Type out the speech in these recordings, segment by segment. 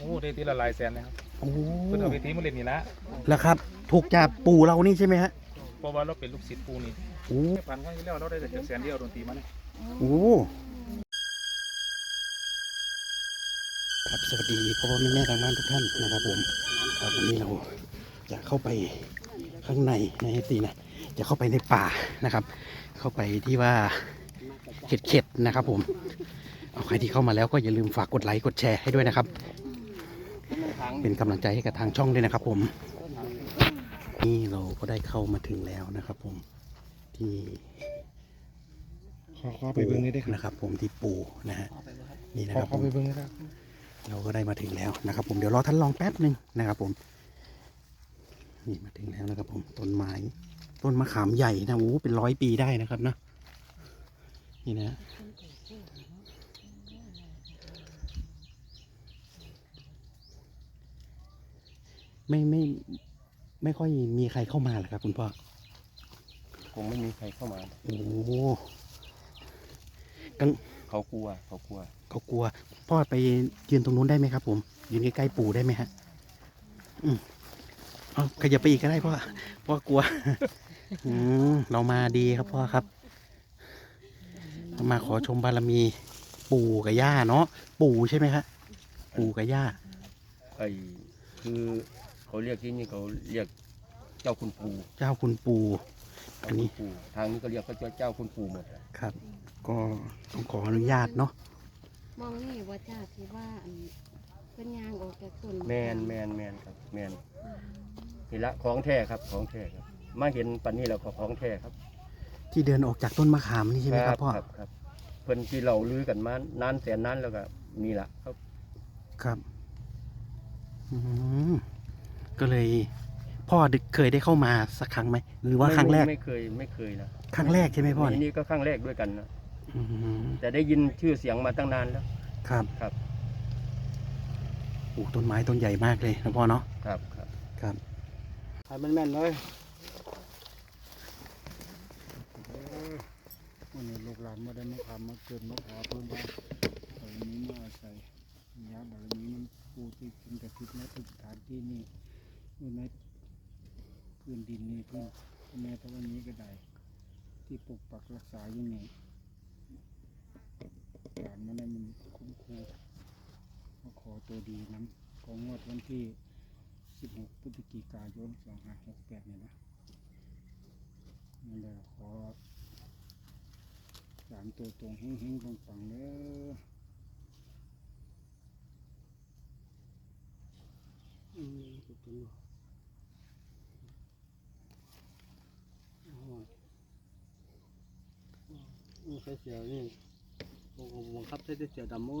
โอ้ได้ทีละหลายแสนนะครับโอ้เพิ่นเอาไปทีมาเล่นนี่ละแล้วครับ ถูกจากปู่เรานี่ใช่ไหมฮะเพราะว่าเราเป็นลูกศิษย์ปูนี่โอ้พันครั้งที่แล้วเราได้แต่แสนเดียวดนตรีมาเนี่ยโอ้ครับสวัสดีพ่อพ่อแม่แม่ทางบ้านทุกท่านนะครับผมครับวันนี้เราจะเข้าไปข้างในในตีนะจะเข้าไปในป่านะครับ เข้าไปที่ว่าเข็ดเข็ดๆนะครับผมเอาใครที่เข้ามาแล้วก็อย่าลืมฝากกดไลค์กดแชร์ให้ด้วยนะครับ เป็นกำลังใจให้กับทางช่องด้วยนะครับผม นี่เราก็ได้เข้ามาถึงแล้วนะครับผมที่ขอขอไปเบิ่งได้ครับนะครับ ผมที่ปูนะฮะนี่นะขอครับขผอมไปเบิ่งได้ครับเราก็ได้มาถึงแล้วนะครับ ผมเดี๋ยวรอท่านลองแป๊บหนึ่งนะครับ ผม นี่มาถึงแล้วนะครับ ผมต้นไม้ต้นมะขามใหญ่นะโอ้โหเป็นร้อยปีได้นะครับนะนี่นะ ไม่ไม่ไม่ค่อยมีใครเข้ามาหรอกครับ คุณพ่อคงไม่มีใครเข้ามา โอ้โหเขากลัว เขากลัว เขากลัว พ่อไปยืนตรงนู้นได้ไหมครับ ผมยืนใกล้ๆปู่ได้ไหมฮะ อืมเอาขยับไปอีกก็ได้พ่อพ่อกลัว อืมเรามาดีครับพ่อครับเรามาขอชมบารมี ปู่กับย่าเนาะปู่ใช่ไหมครับปู่กับย่าไอ้คือ เขาเรียกที่นี่เขาเรียกเจ้าคุณปู่เจ้าคุณปู่ อันนี้เจ้าคุณปู่ทางนี้ก็เรียกเขาเจ้าเจ้าคุณปู่หมดอะครับ ก็ต้องขออนุญาตเนาะมองนี่ว่าจ้าที่ว่าอันเป็นยางออกจากต้นแมนแมนแมนครับแมนนี่ละของแท้ครับของแท้ครับ มาเห็นปันนี้แล้วก็ของแท้ครับที่เดินออกจากต้นมะขามนี่ใช่ไหมครับพ่อครับครับเพิ่นที่เราลือกันมานานแสนนานแล้วก็นี่ละครับครับอืม ก็เลย พ่อเคยได้เข้ามาสักครั้งไหมหรือว่าครั้งแรก ไม่ไม่เคยไม่เคยนะครั้งแรกใช่ไหมพ่อนี่เนี่ยนี่ก็ครั้งแรกด้วยกันนะอืมแต่ได้ยินชื่อเสียงมาตั้งนานแล้ว ครับครับ โอ้ต้นไม้ต้นใหญ่มากเลยนะพ่อเนาะครับครับครับถ่ายมันแม่นเลยวันนี้ลูกหลานมาได้มาทำมาเกิดมาขอเพิ่มบ้านบารมีมาอาศัยยาบารมีมันปูที่กินแต่ทิศในทุกสถานที่นี่ อยู่ในพื้นดินนี่พื้นแม่ตะวันนี้ก็ได้ ที่ปกปักรักษาอยู่นี่หลานมาได้มันคุ้มครูมาขอตัวดีน้ำของงวดวันที่ 16พฤศจิกายน2568เนี่ยนะนั่นแหละขอสามตัวตรงเฮงๆปังๆเด้ออืมถูกต้องบ่อ๋อ อืมใส่เสียนี่ผมผมบังคับใส่แต่เสียดำมั้ง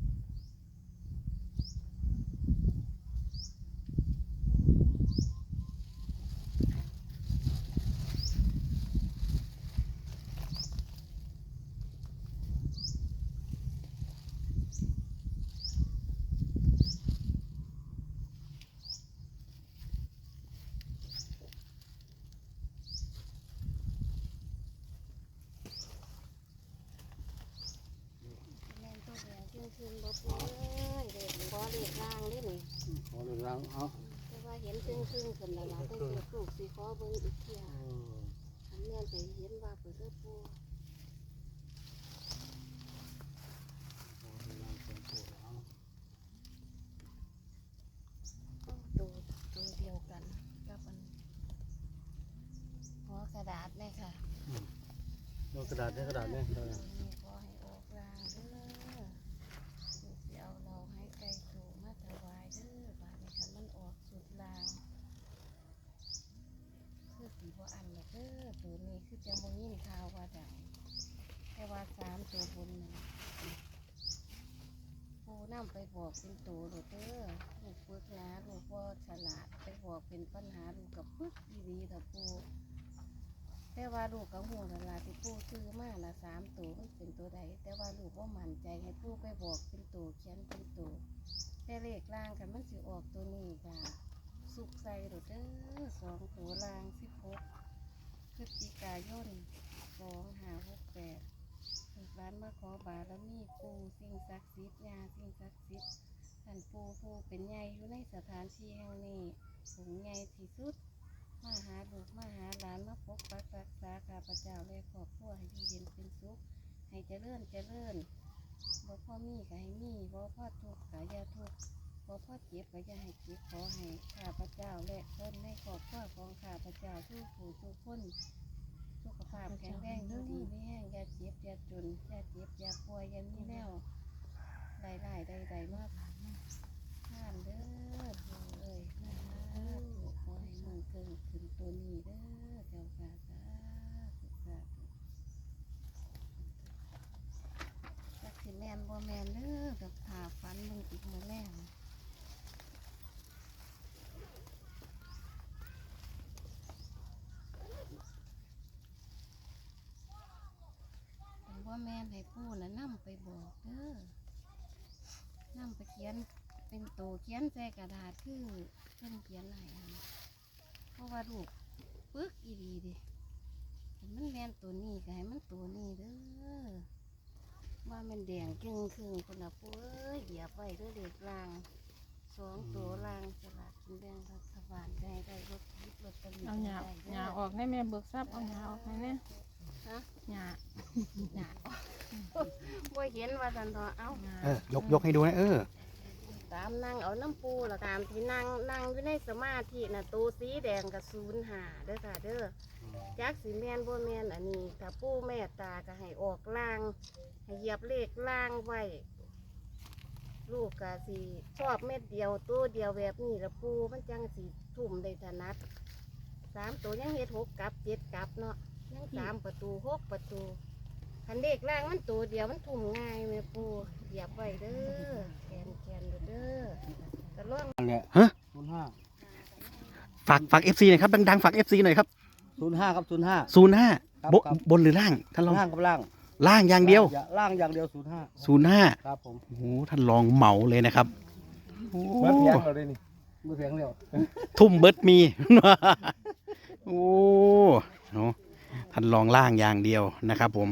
คืนคืนบ่ปูเอ้ยเด็กบ่เด็กล่างเด้นี่ขอเลยล้างเอาแต่ว่าเห็นคืนคืนขึ้นแล้วล่ะแต่เด็กลูกสิขอเบิ่งอีกเที่ยเอออันแม่นไปเห็นว่าเปิดเด้อปูขอเลยล้างสองตัวเอาโอ้ตัวตัวเดียวกันกับอันหัวกระดาษเลยค่ะดูกระดาษได้กระดาษเนี่ยได้นี่ขอให้ออกรางเด้อลูกสิเอาเราให้ไก่ตูมาถวายเด้อบาดนี้คันมันออกสุดราง คือสีบ่อันละเด้อตัวนี้ คือจะบ่ยินข่าวว่าดังแต่ว่าสามตัวบนน่ะปูนำไปบอกเป็นตัวโลดเด้อลูกปึกนะลูกบ่ฉลาดไปบอกเป็นปัญหาลูกกับปึกอีหลีเถอะปูแต่ว่าลูกกับหูนั่นล่ะที่ปูซื้อมาน่ะสามตัวมันเป็นตัวใดแต่ว่าลูกบ่มั่นใจให้ปูไปบอกเป็นตัวเขียนเป็นตัวแต่เลขล่างกันมันสิออกตัวนี้จ้ะสุกใส่โดดเด้อสองตัวล่างสิบหกพก ยนสองห้าหกแปดลูกร้านมาขอบารมีปูสิ่งศักดิ์สิทธิ์ยาสิ่งศักดิ์สิทธิ์ท่านปูปูเป็นใหญ่อยู่ในสถานที่แห่งนี้สูงใหญ่ที่สุด มาหาลูกมาหาหลานมาปกปักรักษาข้าพเจ้าและครอบครัวให้อยู่เย็นเป็นสุข ให้เจริญเจริญบ่พ่อมีก็ให้มีบ่พ่อทุกข์ก็อย่าทุกข์ขอพ่อเจ็บก็อย่าให้เจ็บขอให้ข้าพเจ้าและคนในครอบครัวของข้าพเจ้าทุกผู้ทุกคน ขภาพแข็งแรงอยู่ดีไม่แห้งอย่าเจ็บอย่าจนอย่าเจ็บอย่าป่วยอย่ามีแนวใดใดใดใดๆมากท่านเด้อปู่เอ้ยนะถูกขอให้มึงเกิดขึ้นตัวนี้เด้อเจ้าค่ะสาธุสาธุจักสิแมนบ่แมนเด้อกับข่าฟันมึงอีกมือแรง ผมว่า แม่นให้ผู้นะนำไปบอกเด้อนำไปเขียนเป็นตัวเขียนใส่กระดาษคือเพิ่นเขียนให้หั่นเพราะว่าลูกปึกอีดีดิมันแม่นตัวนี้ก็ให้มันตัวนี้เด้อว่ามันแดงครึ่งครึ่งคนละผู้เอ้ยเหยียบไว้เด้อเด็กลางสองตัวลางสลากกินแบ่งรัฐบาลได้ได้รถทิพย์รถตะลีเอาหยาได้หยาออกให้แม่เบิกทรัพย์เอาหยาออกให้แน่ หยาหนาบ่เห็นว่าสันทอเอ้าหยาเออยกยกให้ดูนะเออ ตามนั่งเอาน้ำปูละตามที่นั่งนั่งอยู่ในสมาธิน่ะตัวสีแดงกับศูนย์หาเด้อค่ะเด้อจักสีแมนบ่แมนอันนี้ถ้าปูแม่ตาก็ให้ออกล่าง ให้เหยียบเลขล่างไว้ ลูกกะสีชอบเม็ดเดียวตัวเดียวแบบนี้ละปูมันจังสีทุ่มได้ถนัดสามตัวยังเฮ็ดหกกลับเจ็ดกลับเนาะยัง สามประตูหกประตูคันเด็กล่างมันตัวเดียวมันทุ่มง่ายแม่ปูเหยียบไว้เด้อแขนแขนเด้อกระล่องนั่นแหละฮะ ศูนย์ห้าฝากฝากเอฟซีหน่อยครับดังๆฝากเอฟซีหน่อยครับศูนย์ห้าครับศูนย์ห้า ศูนย์ห้าครับบครับ บนหรือล่างท่านลองล่างกับล่างล่างอย่างเดียวล่างอย่างเดียวศูนย์ห้าศูนย์ห้าครับผมโอ้โหท่านลองเหมาเลยนะครับโอ้เมื่อเพียงเราได้นี่มือเสียงเร็วทุ่มเบิดมี โอ้เนาะ ท่านลองล่างอย่างเดียวนะครับผม